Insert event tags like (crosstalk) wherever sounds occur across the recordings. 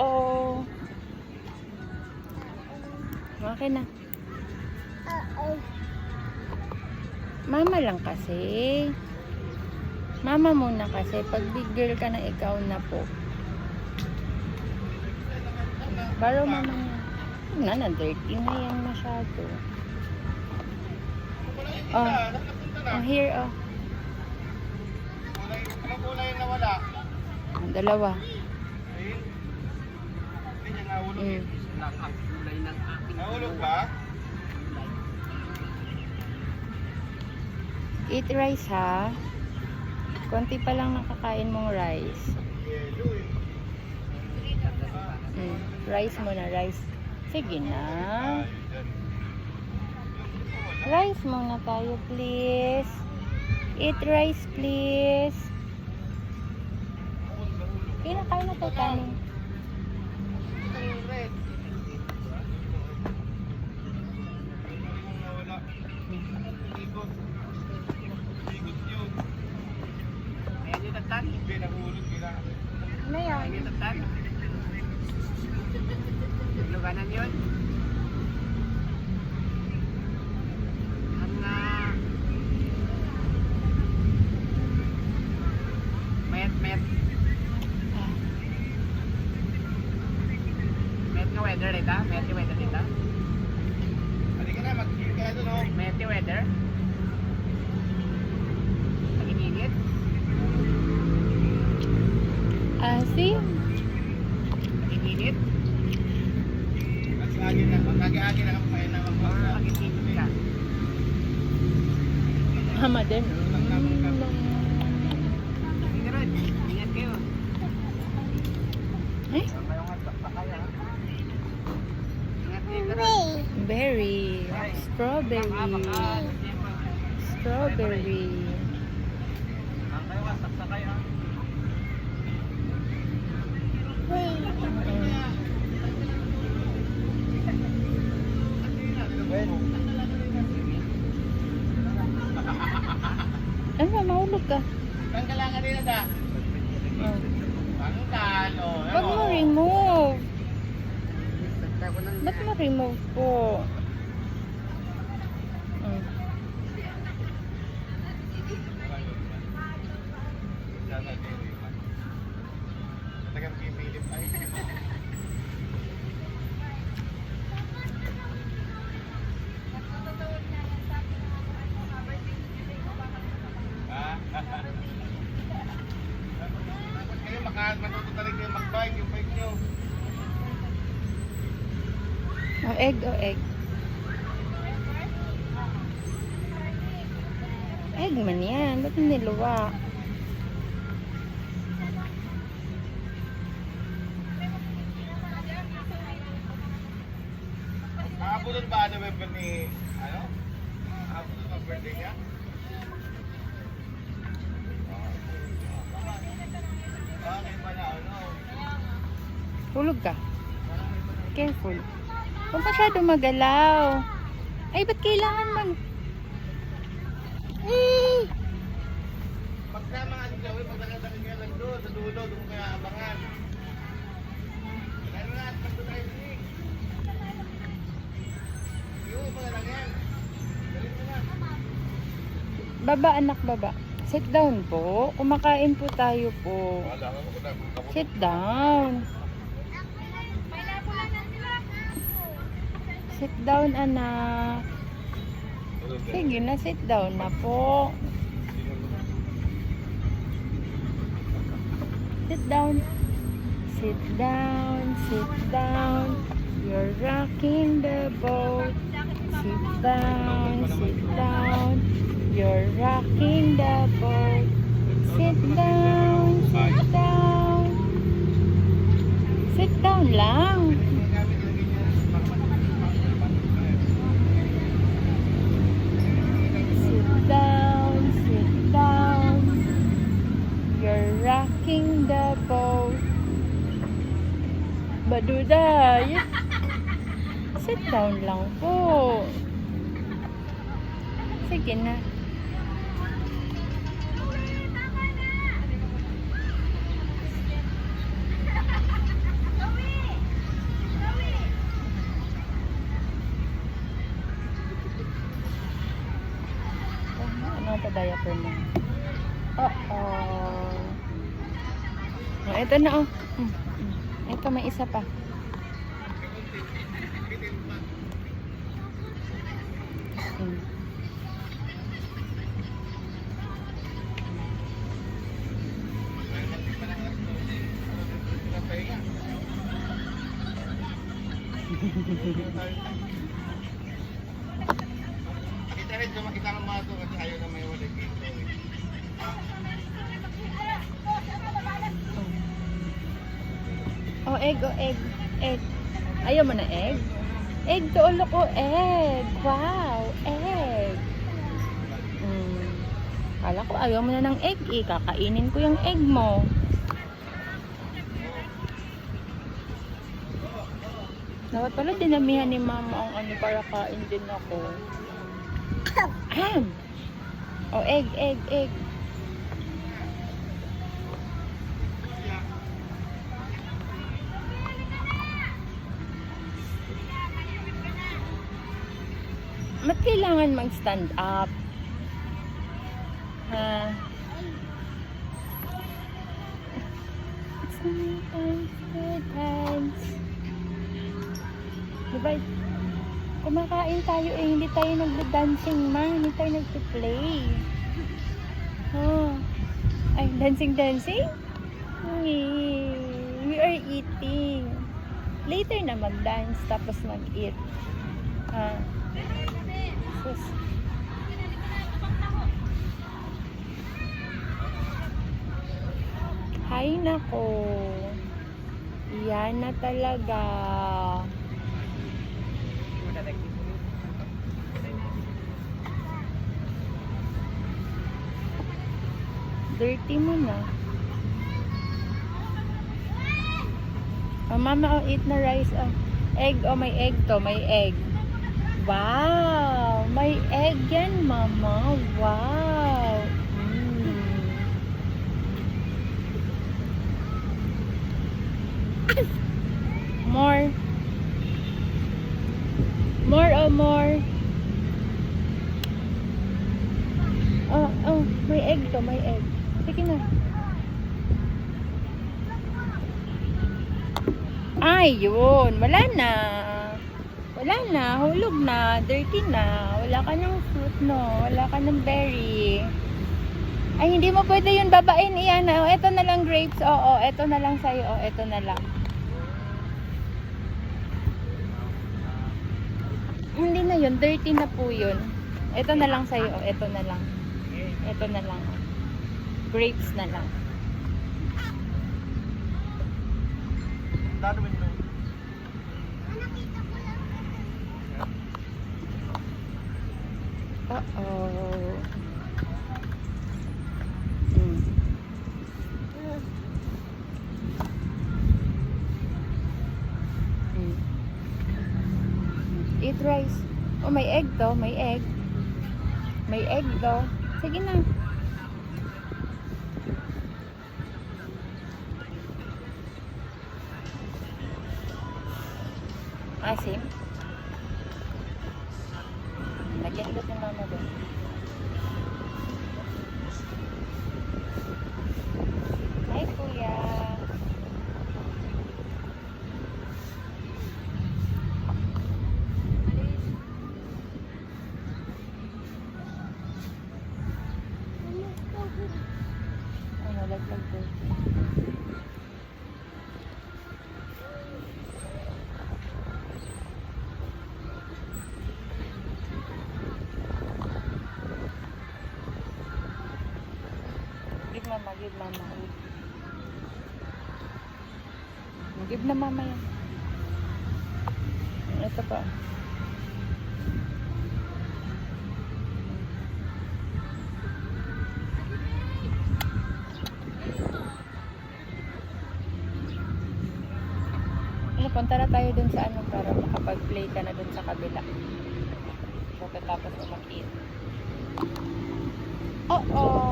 Oo. Okay na. Mama lang kasi. Mama muna kasi. Pag big girl ka na, ikaw na po. Baro mama niya. Na, na, dirty na yan masyado. Oh, oh here, oh. Kulay, kulay na wala? Ang Dalawa. Ayun. Nahulog Mm. lang ang kulay ng aking Nahulog ba? Eat rice, ha? Konti pa lang nakakain mong rice. Mm. Rice muna, rice. Sige na. Rice muna tayo, please. Eat rice, please. Kinakain na tayo kanin. Luganan yun. Ang ah, met met met nga weather dito. Met weather dito. Halika na, mag-kill ka na doon oh. Met weather. Naginigit. Ah, see? Naginigit. Mag-agi na, mag-agi na kapain na Or mag-agi. naginigit ka. Mama din. Ingat kayo. Rod. berry. Strawberry. Strawberry. Ang kayo hatak sa kaya. Ano ba, mahulog ka? Tanggalangan nila da. Oh. Tanggal, oh. Ba't mo remove? Ba't mo remove po? Mm. Tagang pipilip ay. Ah. Dapat kayo maka matuto rin kayo mag-bike, yung bike nyo. Oh, egg, oh, egg. Egg man yan. Ba't hindi luwa? Nakapunod ba ano ba ni, ano? Nakapunod ba birthday niya? Na? Hulog ka. Careful. Huwag masyado magalaw. Ay, ba't kailangan mag... Eh! Pag sa mga ano gawin, pag nakadating ka lang doon, sa dulo, doon kaya abangan. Ano na, at pagdo tayo sinig. Yung mga lang yan. Na. Baba, anak, baba. Sit down po. Kumakain po tayo po. Sit down. Sit down, anak. Sige na, sit down na po. Sit down. Sit down, sit down. You're rocking the boat. Sit down, sit down. You're rocking the boat. Sit down, sit down. Sit down lang. Sit down, sit down. You're rocking the boat. Baduday. (laughs) Sit down lang po. Sige na. Ito na oh. Ito may isa pa. Kita rin, kung makita ng mga to egg, oh, egg, egg. Ayaw mo na egg? Egg to ulo ko, egg. Wow, egg. Mm. Kala ko ayaw mo na ng egg eh. Kakainin ko yung egg mo. Dapat pala dinamihan ni mama ang ano para kain din ako. Ahem. Oh, egg, egg, egg. Ba't kailangan mag-stand up? Ha? Sometimes good times. Diba? Kumakain tayo eh, hindi tayo nagda-dancing ma, hindi tayo nagpa-play. Oh. Ay, dancing dancing? We are eating. Later na mag-dance, tapos mag-eat. Ah. Sus. Hay nako. Yan na talaga. Dirty mo na. Oh, mama, oh, eat na rice. Oh. Egg, oh, may egg to, may egg. Wow! May egg yan, mama. Wow! Mm. More. More, oh, more. Oh, oh, may egg to, may egg. Sige na. Ay, yun. Wala na. Wala na. Hulog na. Dirty na. Wala ka ng fruit, no. Wala ka ng berry. Ay, hindi mo pwede yun babain. Iyan. Oh, ito na lang grapes. Oo, ito na lang sa'yo. Oh, ito na lang. Hindi na yun. Dirty na po yun. Ito na lang sa'yo. Oh, ito na lang. Ito na lang. oh. Grapes na lang. Dado mo yun. Uh-oh. Mm. Mm. Eat rice. Oh, may egg to. May egg. May egg to. Sige na. Asim. Lagyan ulit ng mama doon. Give mama, give na mama yan. Ito pa. Ano, punta na tayo dun sa ano para makapag-play ka na dun sa kabila. So, tapos umakit. Oo. Oh,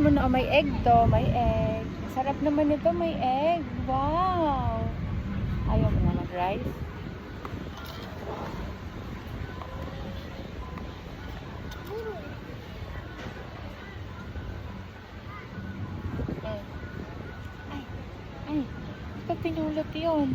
mo na, oh, may egg to, may egg. Sarap naman nito, may egg. Wow! Ayaw mo naman rice. Ay, ay, ba't pinulot yun?